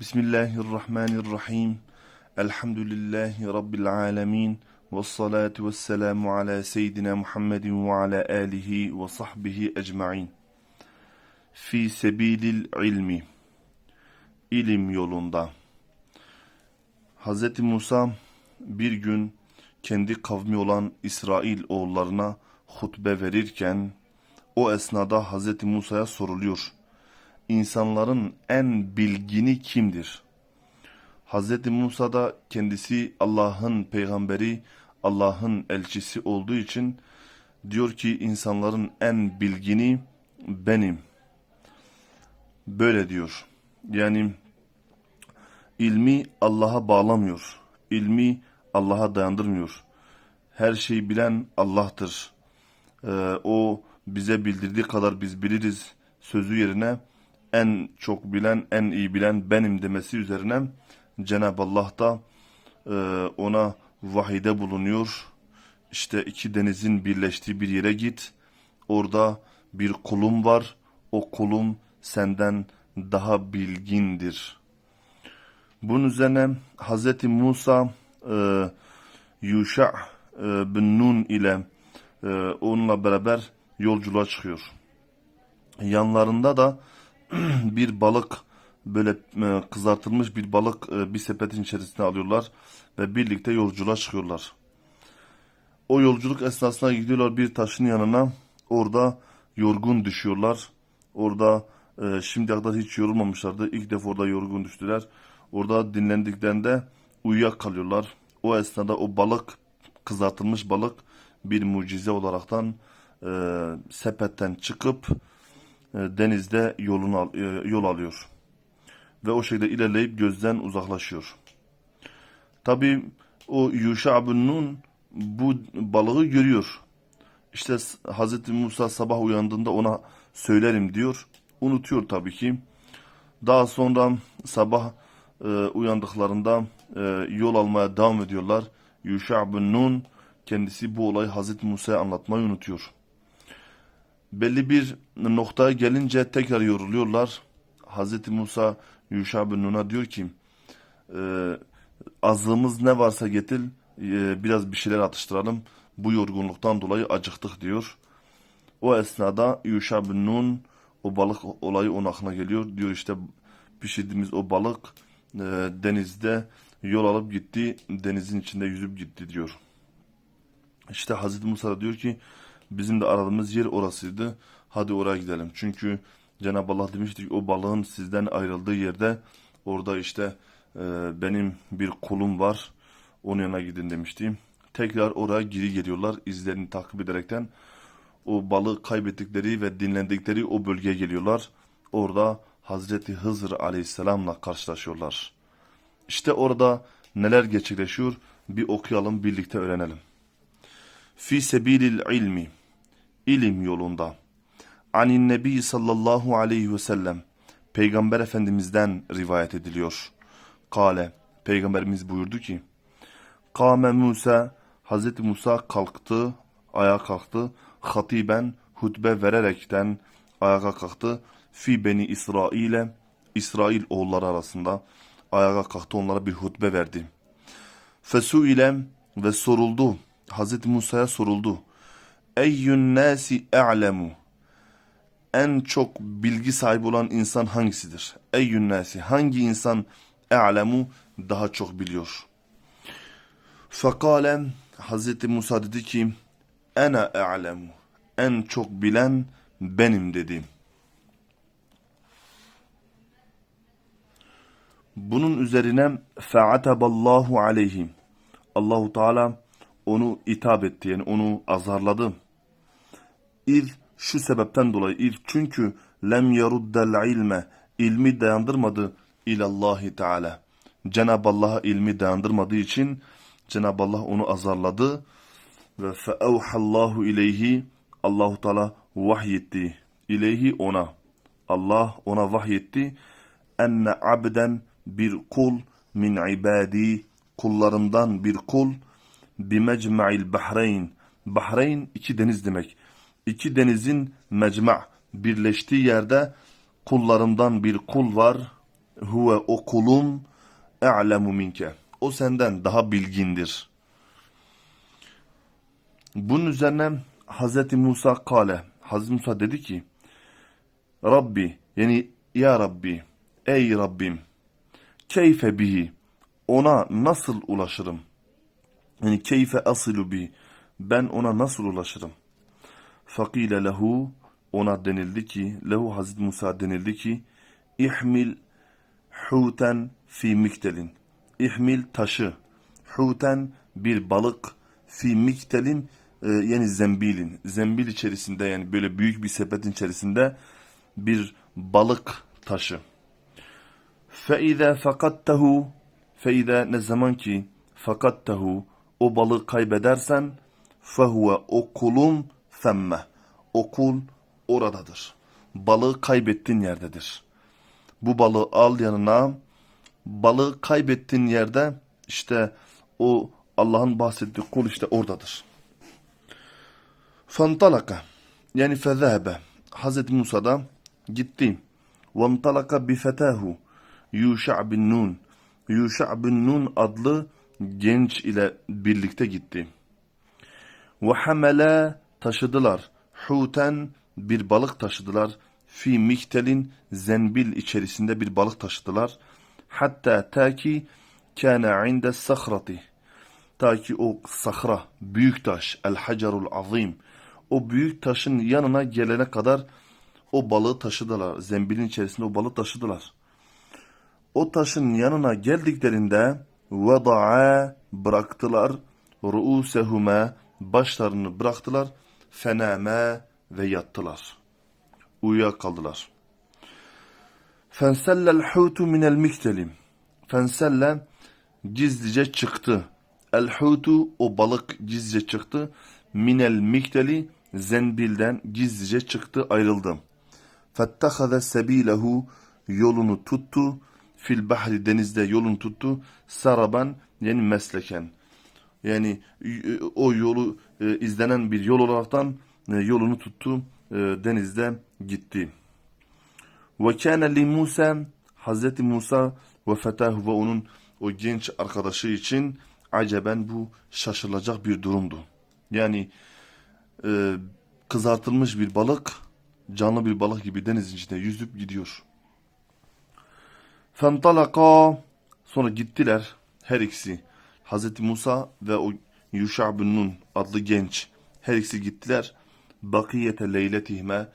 Bismillahirrahmanirrahim. Elhamdülillahi Rabbil alemin. Ve salatu ve selamu ala seyyidina Muhammedin ve ala alihi ve sahbihi ecma'in. Fi sebilil ilmi. İlim yolunda. Hz. Musa bir gün kendi kavmi olan İsrail oğullarına hutbe verirken o esnada Hz. Musa'ya soruluyor. İnsanların en bilgini kimdir? Hz. Musa da kendisi Allah'ın peygamberi, Allah'ın elçisi olduğu için diyor ki insanların en bilgini benim. Böyle diyor. Yani ilmi Allah'a bağlamıyor. İlmi Allah'a dayandırmıyor. Her şeyi bilen Allah'tır. Ee, o bize bildirdiği kadar biz biliriz sözü yerine en çok bilen, en iyi bilen benim demesi üzerine Cenab-ı Allah da e, ona vahide bulunuyor. İşte iki denizin birleştiği bir yere git. Orada bir kulum var. O kulum senden daha bilgindir. Bunun üzerine Hz. Musa e, Yuşa e, bin Nun ile e, onunla beraber yolculuğa çıkıyor. Yanlarında da bir balık böyle e, kızartılmış bir balık e, bir sepetin içerisine alıyorlar ve birlikte yolculuğa çıkıyorlar. O yolculuk esnasında gidiyorlar bir taşın yanına. Orada yorgun düşüyorlar. Orada e, şimdiye kadar hiç yorulmamışlardı. İlk defa orada yorgun düştüler. Orada dinlendiklerinde uyuyakalıyorlar. O esnada o balık kızartılmış balık bir mucize olaraktan e, sepetten çıkıp denizde yolunu e, yol alıyor. Ve o şekilde ilerleyip gözden uzaklaşıyor. Tabi o Yuşa bin bu balığı görüyor. İşte Hz. Musa sabah uyandığında ona söylerim diyor. Unutuyor tabii ki. Daha sonra sabah e, uyandıklarında e, yol almaya devam ediyorlar. Yuşa bin kendisi bu olayı Hz. Musa'ya anlatmayı unutuyor belli bir noktaya gelince tekrar yoruluyorlar. Hz. Musa Yuşa bin Nun'a diyor ki e, azlığımız ne varsa getir e, biraz bir şeyler atıştıralım. Bu yorgunluktan dolayı acıktık diyor. O esnada Yuşa bin Nun o balık olayı onun aklına geliyor. Diyor işte pişirdiğimiz o balık e, denizde yol alıp gitti. Denizin içinde yüzüp gitti diyor. İşte Hazreti Musa diyor ki Bizim de aradığımız yer orasıydı. Hadi oraya gidelim. Çünkü Cenab-ı Allah demişti ki o balığın sizden ayrıldığı yerde orada işte e, benim bir kulum var. Onun yanına gidin demişti. Tekrar oraya geri geliyorlar izlerini takip ederekten. O balığı kaybettikleri ve dinlendikleri o bölgeye geliyorlar. Orada Hazreti Hızır aleyhisselamla karşılaşıyorlar. İşte orada neler gerçekleşiyor bir okuyalım birlikte öğrenelim. Fi sebilil ilmi ilim yolunda. Anin Nebi sallallahu aleyhi ve sellem Peygamber Efendimiz'den rivayet ediliyor. Kale Peygamberimiz buyurdu ki Kâme Musa Hazreti Musa kalktı, ayağa kalktı. Hatiben hutbe vererekten ayağa kalktı. Fi beni İsrail'e İsrail oğulları arasında ayağa kalktı onlara bir hutbe verdi. Fesu ile ve soruldu. Hazreti Musa'ya soruldu. Eyyün nasi a'lemu. En çok bilgi sahibi olan insan hangisidir? Eyyün nasi. Hangi insan a'lemu daha çok biliyor? Fekale Hazreti Musa dedi ki Ene a'lemu. En çok bilen benim dedi. Bunun üzerine fe'ataballahu aleyhim. Allahu Teala onu itap etti yani onu azarladı. İz şu sebepten dolayı iz çünkü lem yeruddel ilme ilmi dayandırmadı ilallahi teala. Cenab-ı Allah'a ilmi dayandırmadığı için Cenab-ı Allah onu azarladı ve feevhallahu ileyhi Allahu Teala vahyetti ileyhi ona. Allah ona vahyetti enne abden bir kul min ibadi kullarımdan bir kul bimecma'il bahreyn Bahreyn iki deniz demek iki denizin mecma birleştiği yerde kullarımdan bir kul var. huve o kulum e'lemu minke. O senden daha bilgindir. Bunun üzerine Hazreti Musa kale. Hazreti Musa dedi ki Rabbi yani ya Rabbi ey Rabbim keyfe bihi ona nasıl ulaşırım? Yani keyfe asilu bi. Ben ona nasıl ulaşırım? Fakile lehu ona denildi ki lehu Hazreti Musa denildi ki ihmil huten fi miktelin. İhmil taşı. Huten bir balık fi miktelin e, yani zembilin. Zembil içerisinde yani böyle büyük bir sepetin içerisinde bir balık taşı. Fe izâ fakattehu fe izâ ne zaman ki fakattehu o balığı kaybedersen fehuve o kulun femme. O kul oradadır. Balığı kaybettiğin yerdedir. Bu balığı al yanına. Balığı kaybettiğin yerde işte o Allah'ın bahsettiği kul işte oradadır. Fantalaka yani fezehebe Hazreti Musa da gitti. Vantalaka bifetahu Yuşa bin Nun Yuşa bin Nun adlı genç ile birlikte gitti. Ve hamele taşıdılar. Huten bir balık taşıdılar. Fi miktelin zenbil içerisinde bir balık taşıdılar. Hatta ta ki kâne inde sahrati. Ta ki o sahra, büyük taş, el hacarul azim. O büyük taşın yanına gelene kadar o balığı taşıdılar. Zembilin içerisinde o balığı taşıdılar. O taşın yanına geldiklerinde veda'a bıraktılar. Ru'usehume başlarını bıraktılar. Fename ve yattılar. Uyuyakaldılar. Fensellel hutu minel miktelim. Fenselle gizlice çıktı. El hutu o balık gizlice çıktı. Minel mikteli zenbilden gizlice çıktı ayrıldı. Fettehade sebilehu yolunu tuttu. Fil bahri denizde yolunu tuttu. Saraban yani mesleken. Yani e, o yolu e, izlenen bir yol olaraktan e, yolunu tuttu. E, denizde gitti. Ve kâne li Musa Hazreti Musa ve fetahu ve onun o genç arkadaşı için aceben bu şaşılacak bir durumdu. Yani e, kızartılmış bir balık canlı bir balık gibi denizin içinde yüzüp gidiyor. Fentalaka sonra gittiler her ikisi. Hazreti Musa ve o Yuşa bin Nun adlı genç her ikisi gittiler. Bakiyete leyletihme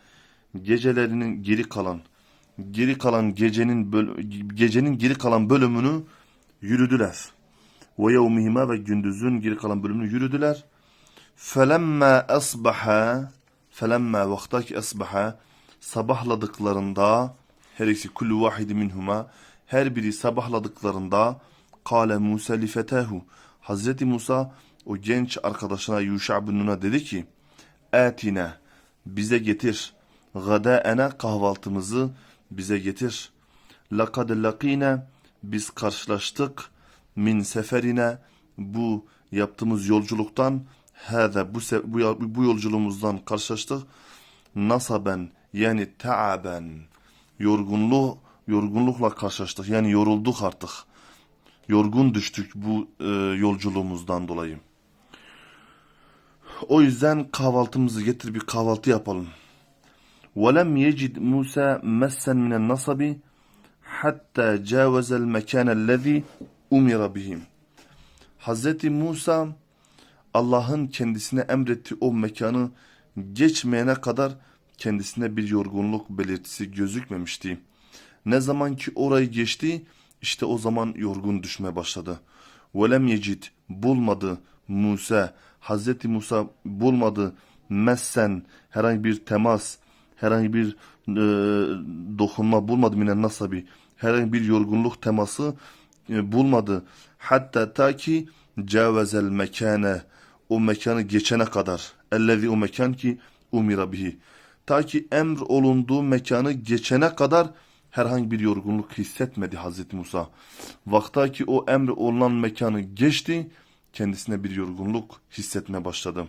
gecelerinin geri kalan geri kalan gecenin gecenin geri kalan bölümünü yürüdüler. Ve yevmihime ve gündüzün geri kalan bölümünü yürüdüler. Felemme asbaha felemme vaktaki asbaha sabahladıklarında her ikisi kullu vahidi minhuma her biri sabahladıklarında kâle Musa li Hazreti Musa o genç arkadaşına Yuşa bin Nun'a dedi ki Etine bize getir gadaena kahvaltımızı bize getir. Lakad lakine biz karşılaştık min seferine bu yaptığımız yolculuktan hâze bu, bu, bu yolculuğumuzdan karşılaştık. Nasaben yani taaben yorgunluğu yorgunlukla karşılaştık. Yani yorulduk artık. Yorgun düştük bu e, yolculuğumuzdan dolayı. O yüzden kahvaltımızı getir bir kahvaltı yapalım. وَلَمْ يَجِدْ مُوسَى مَسًّا مِنَ النَّصَبِ حَتَّى جَاوَزَ الْمَكَانَ الَّذ۪ي اُمِرَ بِهِمْ Hazreti Musa Allah'ın kendisine emrettiği o mekanı geçmeyene kadar kendisine bir yorgunluk belirtisi gözükmemişti. Ne zaman ki orayı geçti işte o zaman yorgun düşmeye başladı. Velem yecid bulmadı Musa Hazreti Musa bulmadı messen herhangi bir temas herhangi bir e, dokunma bulmadı minen nasabi herhangi bir yorgunluk teması e, bulmadı. Hatta ta ki cavezel mekane o mekanı geçene kadar ellezi o mekan ki umira bihi ta ki emr olunduğu mekanı geçene kadar herhangi bir yorgunluk hissetmedi Hazreti Musa. Vakta ki o emri olunan mekanı geçti, kendisine bir yorgunluk hissetmeye başladı.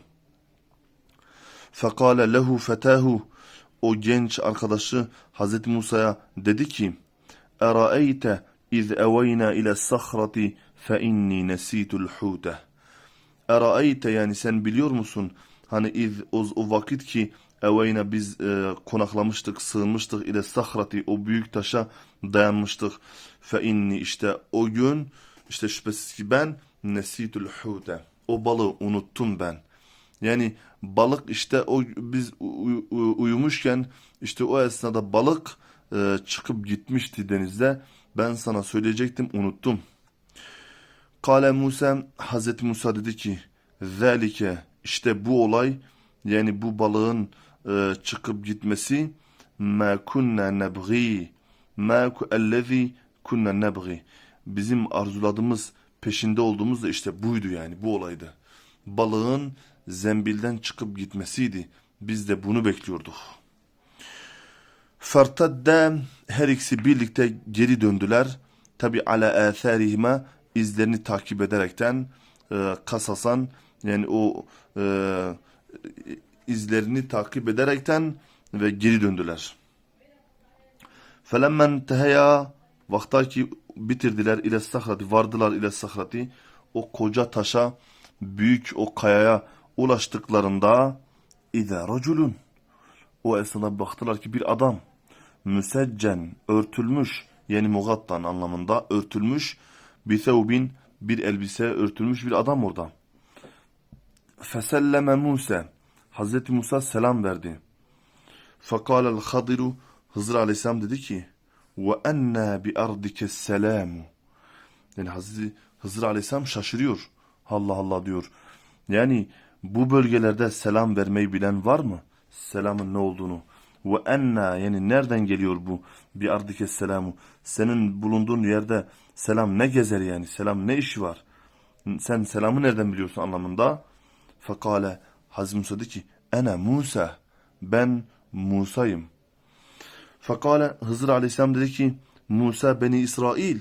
Fekale lehu fetehu o genç arkadaşı Hazreti Musa'ya dedi ki Eraeyte iz eveyna ile sahrati fe inni nesitul hute Eraeyte yani sen biliyor musun hani iz o, o vakit ki eveyne biz e, konaklamıştık, sığınmıştık ile sahrati o büyük taşa dayanmıştık. Fe inni işte o gün işte şüphesiz ki ben nesitül hute. O balığı unuttum ben. Yani balık işte o biz uy- uy- uyumuşken işte o esnada balık e, çıkıp gitmişti denizde. Ben sana söyleyecektim unuttum. Kale Musa, Hazreti Musa dedi ki, Zalike, işte bu olay, yani bu balığın e, çıkıp gitmesi, ma kunna nebgi, ma ellezi kunna nebgi. Bizim arzuladığımız, peşinde olduğumuz da işte buydu yani, bu olaydı. Balığın zembilden çıkıp gitmesiydi. Biz de bunu bekliyorduk. Fertadde her ikisi birlikte geri döndüler. Tabi ala atharihima izlerini takip ederekten e, kasasan yani o e, izlerini takip ederekten ve geri döndüler. Felemmen teheya vaktaki bitirdiler ile sahrati vardılar ile sahrati o koca taşa büyük o kayaya ulaştıklarında İze raculun o esnada baktılar ki bir adam müseccen örtülmüş yani mugattan anlamında örtülmüş bir thevbin bir elbise örtülmüş bir adam orada. Feselleme Musa Hazreti Musa selam verdi. Fakalel Hadiru Hızır Aleyhisselam dedi ki bi ardike selamu yani Hazreti Hızır Aleyhisselam şaşırıyor. Allah Allah diyor. Yani bu bölgelerde selam vermeyi bilen var mı? Selamın ne olduğunu. Ve enna yani nereden geliyor bu? Bir ardike selamu. Senin bulunduğun yerde selam ne gezer yani? Selam ne işi var? Sen selamı nereden biliyorsun anlamında? Fekale Hazreti Musa dedi ki Ene Musa. Ben Musa'yım. Fekale Hızır Aleyhisselam dedi ki Musa beni İsrail.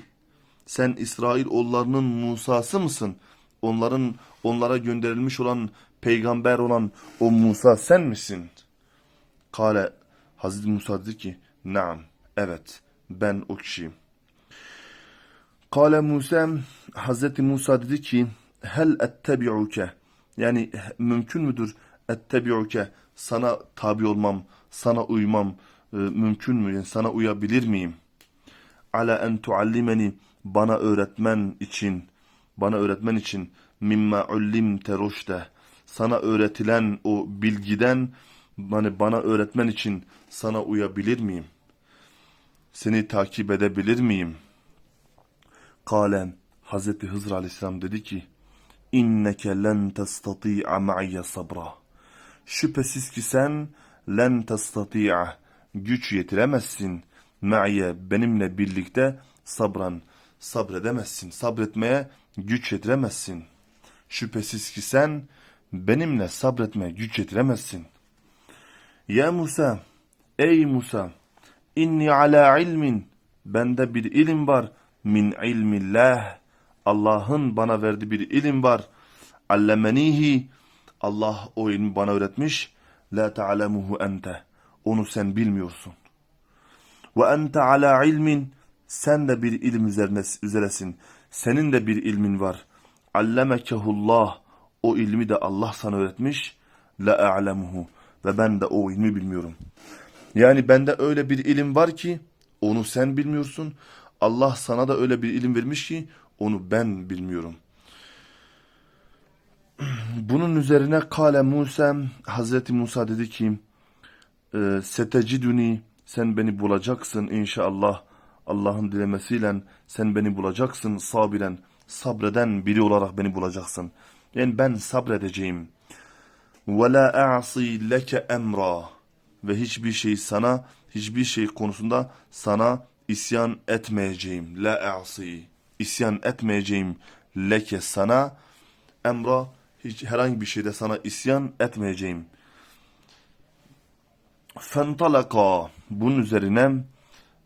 Sen İsrail oğullarının Musa'sı mısın? Onların onlara gönderilmiş olan peygamber olan o Musa sen misin? Kale Hazreti Musa dedi ki Naam evet ben o kişiyim. Kale Musa Hazreti Musa dedi ki hel ettebi'uke yani mümkün müdür ettebi'uke sana tabi olmam sana uymam e, mümkün mü yani sana uyabilir miyim? Ala en tuallimeni bana öğretmen için bana öğretmen için mimma ullimte rushde sana öğretilen o bilgiden hani bana öğretmen için sana uyabilir miyim? Seni takip edebilir miyim? Kale Hazreti Hızır Aleyhisselam dedi ki inneke len testati'a ma'ye sabra. Şüphesiz ki sen len testati'a güç yetiremezsin. Ma'ye benimle birlikte sabran sabredemezsin. Sabretmeye güç yetiremezsin. Şüphesiz ki sen benimle sabretmeye güç yetiremezsin. Ya Musa ey Musa inni ala ilmin bende bir ilim var min ilmillah Allah'ın bana verdiği bir ilim var. Allemenihi Allah o ilmi bana öğretmiş. La ta'lemuhu ente. Onu sen bilmiyorsun. Ve ente ala ilmin sen de bir ilim üzerine, üzeresin. Senin de bir ilmin var. Allemekehullah o ilmi de Allah sana öğretmiş. La a'lemuhu ve ben de o ilmi bilmiyorum. Yani bende öyle bir ilim var ki onu sen bilmiyorsun. Allah sana da öyle bir ilim vermiş ki onu ben bilmiyorum. Bunun üzerine kale Musa, Hazreti Musa dedi ki, e, seteciduni, sen beni bulacaksın inşallah. Allah'ın dilemesiyle sen beni bulacaksın sabiren, sabreden biri olarak beni bulacaksın. Yani ben sabredeceğim. La a'si leke emra. Ve hiçbir şey sana, hiçbir şey konusunda sana isyan etmeyeceğim. La a'si. İsyan etmeyeceğim leke sana. Emra hiç herhangi bir şeyde sana isyan etmeyeceğim. Fentalaka. Bunun üzerine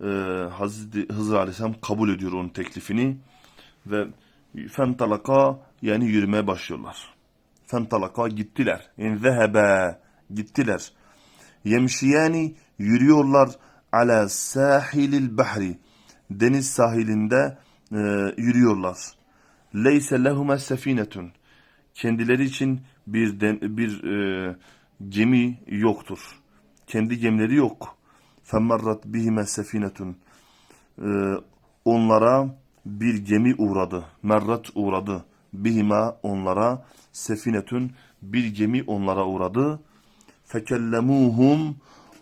e, Hazreti Hızır Aleyhisselam kabul ediyor onun teklifini. Ve fentalaka yani yürümeye başlıyorlar. Fentalaka gittiler. Yani zehebe gittiler. Yemşiyani yürüyorlar ala sahilil bahri deniz sahilinde e, yürüyorlar. Leyse lehume sefinetun. Kendileri için bir dem- bir e, gemi yoktur. Kendi gemileri yok. Femerrat bihime sefinetun. E, onlara bir gemi uğradı. Merrat uğradı. Bihima onlara sefinetun bir gemi onlara uğradı. Fekellemuhum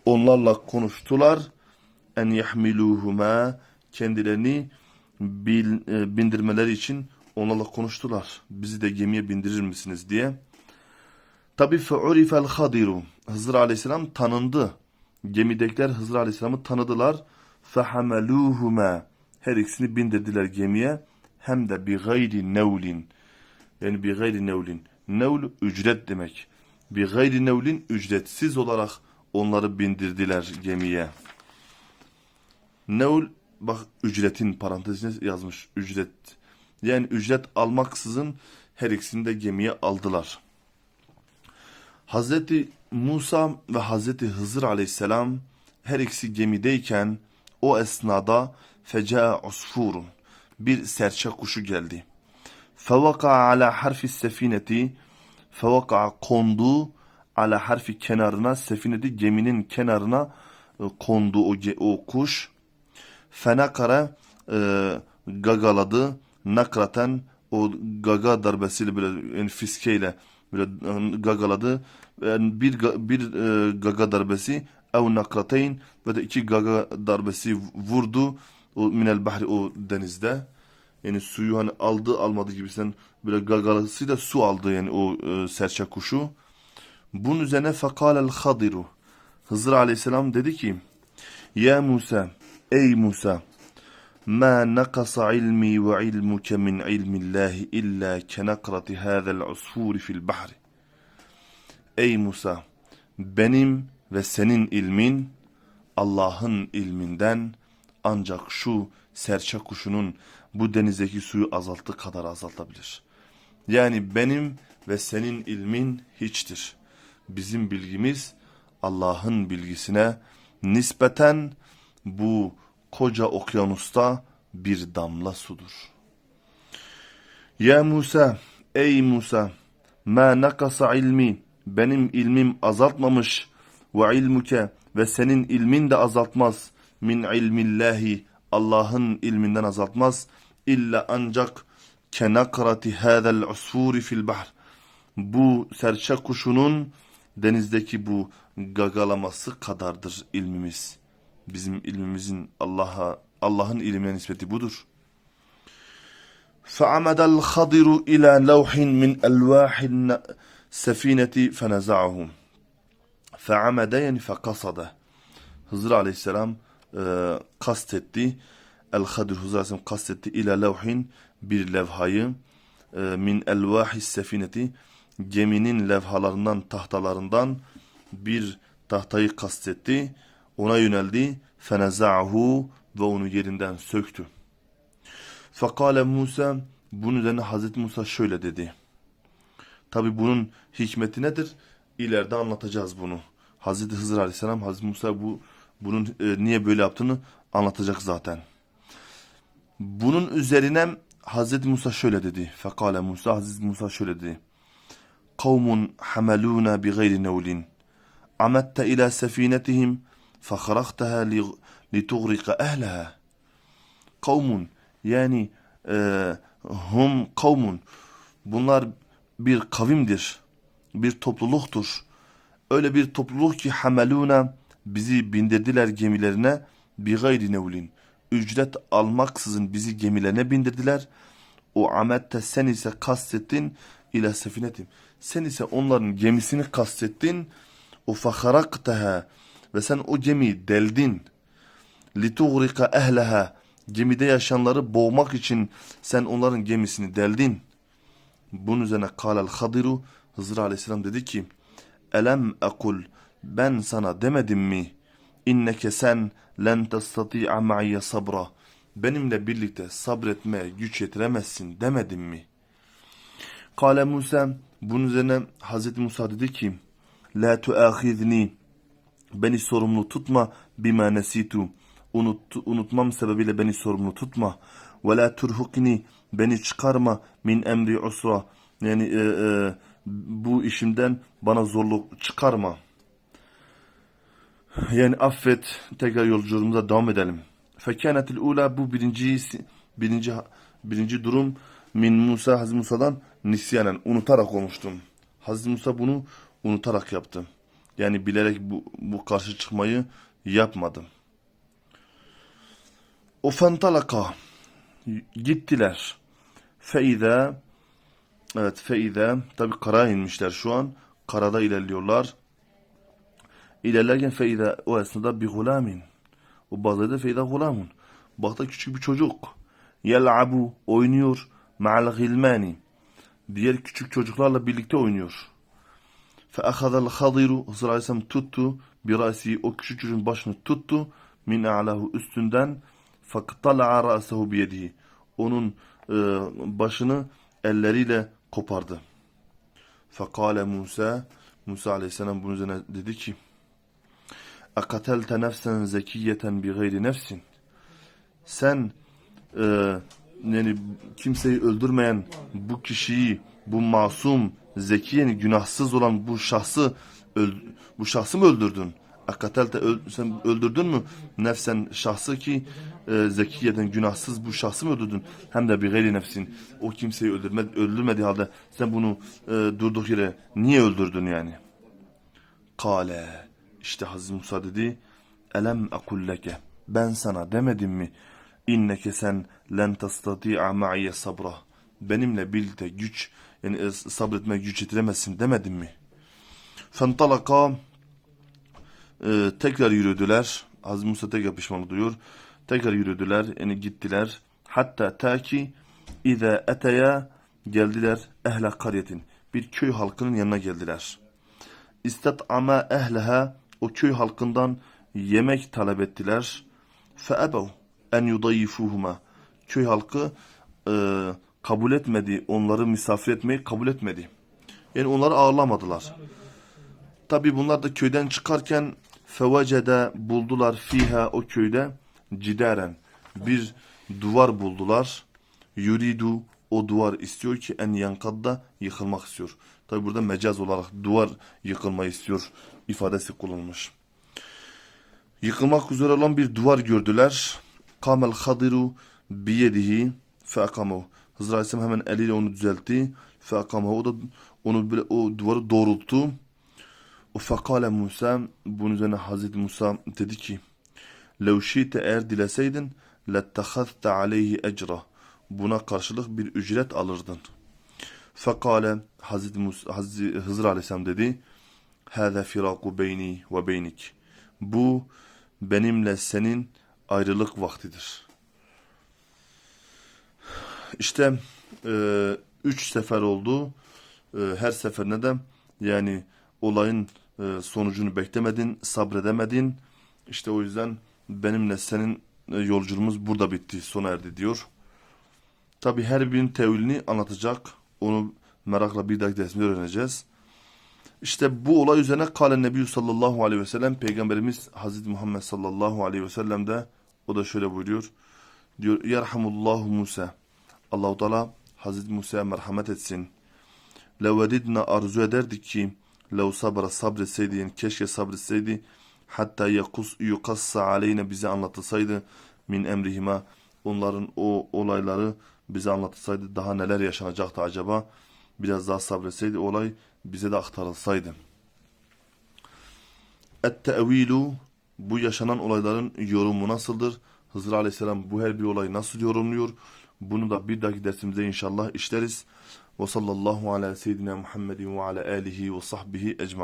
onlarla konuştular. En yahmiluhuma kendilerini bil, e, bindirmeleri için onlarla konuştular. Bizi de gemiye bindirir misiniz diye. Tabi fe'urifel hadiru. Hızır aleyhisselam tanındı. Gemidekiler Hızır aleyhisselamı tanıdılar. Fehameluhuma. Her ikisini bindirdiler gemiye. Hem de bi gayri nevlin. Yani bi gayri nevlin. Nevl ücret demek. Bi gayri nevlin ücretsiz olarak onları bindirdiler gemiye. Nevl bak ücretin parantezine yazmış ücret. Yani ücret almaksızın her ikisini de gemiye aldılar. Hazreti Musa ve Hazreti Hızır aleyhisselam her ikisi gemideyken o esnada feca usfurun bir serçe kuşu geldi. Fevaka ala harfi sefineti fevaka kondu ala harfi kenarına sefineti geminin kenarına e, kondu o, o kuş. Fenakara e, gagaladı. Nakraten o gaga darbesiyle böyle yani fiskeyle böyle e, gagaladı. Yani bir ga- bir e, gaga darbesi ev nakrateyn ve de iki gaga darbesi vurdu o minel bahri o denizde. Yani suyu hani aldı almadı gibisinden böyle gagalasıyla su aldı yani o e, serçe kuşu. Bunun üzerine fekalel hadiru. Hızır aleyhisselam dedi ki Ya Musa Ey Musa! Ma nakasa ilmi ve ilmuke min ilmillahi illa kenakrati hâzel usfûri fil bahri. Ey Musa! Benim ve senin ilmin Allah'ın ilminden ancak şu serçe kuşunun bu denizdeki suyu azalttı kadar azaltabilir. Yani benim ve senin ilmin hiçtir. Bizim bilgimiz Allah'ın bilgisine nispeten bu koca okyanusta bir damla sudur. Ya Musa, ey Musa, ma nakasa ilmi, benim ilmim azaltmamış ve ilmuke ve senin ilmin de azaltmaz min ilmillahi, Allah'ın ilminden azaltmaz illa ancak kenakrati hadal usfuri fil bahr. Bu serçe kuşunun denizdeki bu gagalaması kadardır ilmimiz. Bizim ilmimizin Allah'a Allah'ın ilmine nispeti budur. فعمد الخضر إلى لوح من ألواح السفينة فنزعه فعمد yani فقصد Hızır Aleyhisselam e, kastetti. El-Hadir Hızır Aleyhisselam kastetti ila levhin bir levhayı e, min elvahi sefineti geminin levhalarından tahtalarından bir tahtayı kastetti. Ona yöneldi. Feneza'hu ve onu yerinden söktü. Fekale Musa bunun üzerine Hazreti Musa şöyle dedi. Tabi bunun hikmeti nedir? İleride anlatacağız bunu. Hazreti Hızır Aleyhisselam Hazreti Musa bu bunun e, niye böyle yaptığını anlatacak zaten. Bunun üzerine Hazreti Musa şöyle dedi. Fekale Musa Hazreti Musa şöyle dedi. Kavmun hamaluna bi gayri nevlin. Amette ila sefinetihim فخرقتها لتغرق أهلها kavmun yani e, hum kavmun bunlar bir kavimdir bir topluluktur öyle bir topluluk ki hameluna bizi bindirdiler gemilerine bi gayri nevlin ücret almaksızın bizi gemilerine bindirdiler o amette sen ise kastettin ile sefinetim sen ise onların gemisini kastettin o faharaktaha ve sen o gemiyi deldin. لِتُغْرِقَ اَهْلَهَا Gemide yaşayanları boğmak için sen onların gemisini deldin. Bunun üzerine kâlel hadiru Hızır aleyhisselam dedi ki Elem ekul ben sana demedim mi? İnneke sen len testati'a ma'ye sabra. Benimle birlikte sabretmeye güç yetiremezsin demedim mi? Kale Musa bunun üzerine Hazreti Musa dedi ki La tuahizni beni sorumlu tutma bima nesitu unut, unutmam sebebiyle beni sorumlu tutma. Ve la turhukni beni çıkarma min emri usra. Yani e, e, bu işimden bana zorluk çıkarma. Yani affet. Tekrar yolculuğumuza devam edelim. Fekânetil ula bu birinci birinci birinci durum min Musa Hazreti Musa'dan nisyanen unutarak olmuştum. Hazreti Musa bunu unutarak yaptı. Yani bilerek bu, bu karşı çıkmayı yapmadım. O fentalaka gittiler. Feize evet feize tabi karaya inmişler şu an. Karada ilerliyorlar. İlerlerken feize o esnada bir gulamin. O bazıda feize gulamun. Baktı küçük bir çocuk. Yel'abu oynuyor. Ma'al gilmani. Diğer küçük çocuklarla birlikte oynuyor. فَأَخَذَ الْخَضِرُ Hızır Aleyhisselam tuttu. Bir rasi o küçük çocuğun başını tuttu. Min a'lahu üstünden. فَقْطَلَعَ رَأْسَهُ بِيَدِهِ Onun e, başını elleriyle kopardı. فَقَالَ Musa Musa Aleyhisselam bunun üzerine dedi ki اَقَتَلْتَ نَفْسًا زَكِيَّةً بِغَيْرِ نَفْسٍ Sen e, yani kimseyi öldürmeyen bu kişiyi, bu masum, zeki yani günahsız olan bu şahsı bu şahsı mı öldürdün? Akatelte öl, sen öldürdün mü? Nefsen şahsı ki e, zekiyeden günahsız bu şahsı mı öldürdün? Hem de bir gayri nefsin. O kimseyi öldürmedi, öldürmediği halde sen bunu e, durduk yere niye öldürdün yani? Kale işte Hazreti Musa dedi Elem akulleke ben sana demedim mi? İnneke sen len tastati'a ma'iye sabra. Benimle birlikte güç yani e, sabretme güç yetiremezsin demedim mi? Fentalaka e, tekrar yürüdüler. Hazreti Musa tekrar pişmanlık duyuyor. Tekrar yürüdüler. Yani gittiler. Hatta ta ki İze eteya geldiler ehle kariyetin. Bir köy halkının yanına geldiler. İstat'ama ehleha o köy halkından yemek talep ettiler. Feebev en yudayifuhuma. Köy halkı e, kabul etmedi. Onları misafir etmeyi kabul etmedi. Yani onları ağırlamadılar. Tabi bunlar da köyden çıkarken fevecede buldular fiha o köyde cidaren bir duvar buldular. Yuridu o duvar istiyor ki en yankadda yıkılmak istiyor. Tabi burada mecaz olarak duvar yıkılmayı istiyor ifadesi kullanılmış. Yıkılmak üzere olan bir duvar gördüler. Kamel hadiru biyedihi feakamu. Hızır Aleyhisselam hemen eliyle onu düzeltti. Feakamu. O da onu böyle o duvarı doğrulttu. O fekale Musa bunun üzerine Hazreti Musa dedi ki Lev şi'te eğer dileseydin lettehazte aleyhi ecra. Buna karşılık bir ücret alırdın. Fekale Hazreti, Musa, Hazreti Hızır Aleyhisselam dedi firaku beyni ve beynik. Bu benimle senin ayrılık vaktidir. İşte e, üç sefer oldu. E, her seferinde de yani olayın e, sonucunu beklemedin, sabredemedin. İşte o yüzden benimle senin e, yolculuğumuz burada bitti, sona erdi diyor. Tabi her birinin tevilini anlatacak. Onu merakla bir dahaki dersimde öğreneceğiz. İşte bu olay üzerine Kale Nebi sallallahu aleyhi ve sellem Peygamberimiz Hazreti Muhammed sallallahu aleyhi ve sellem de o da şöyle buyuruyor. Diyor Yerhamullahu Musa. Allahu Teala Hazreti Musa'ya merhamet etsin. Levedidna arzu ederdik ki lev sabra sabretseydi yani keşke sabretseydi hatta yakus yukassa aleyne bize anlatılsaydı min emrihima onların o olayları bize anlatılsaydı daha neler yaşanacaktı acaba biraz daha sabretseydi olay bize de aktarılsaydı. Et-te'vilu bu yaşanan olayların yorumu nasıldır? Hızır Aleyhisselam bu her bir olayı nasıl yorumluyor? Bunu da bir dahaki dersimizde inşallah işleriz. Ve sallallahu ala seyyidina Muhammedin ve ala alihi ve sahbihi ecmain.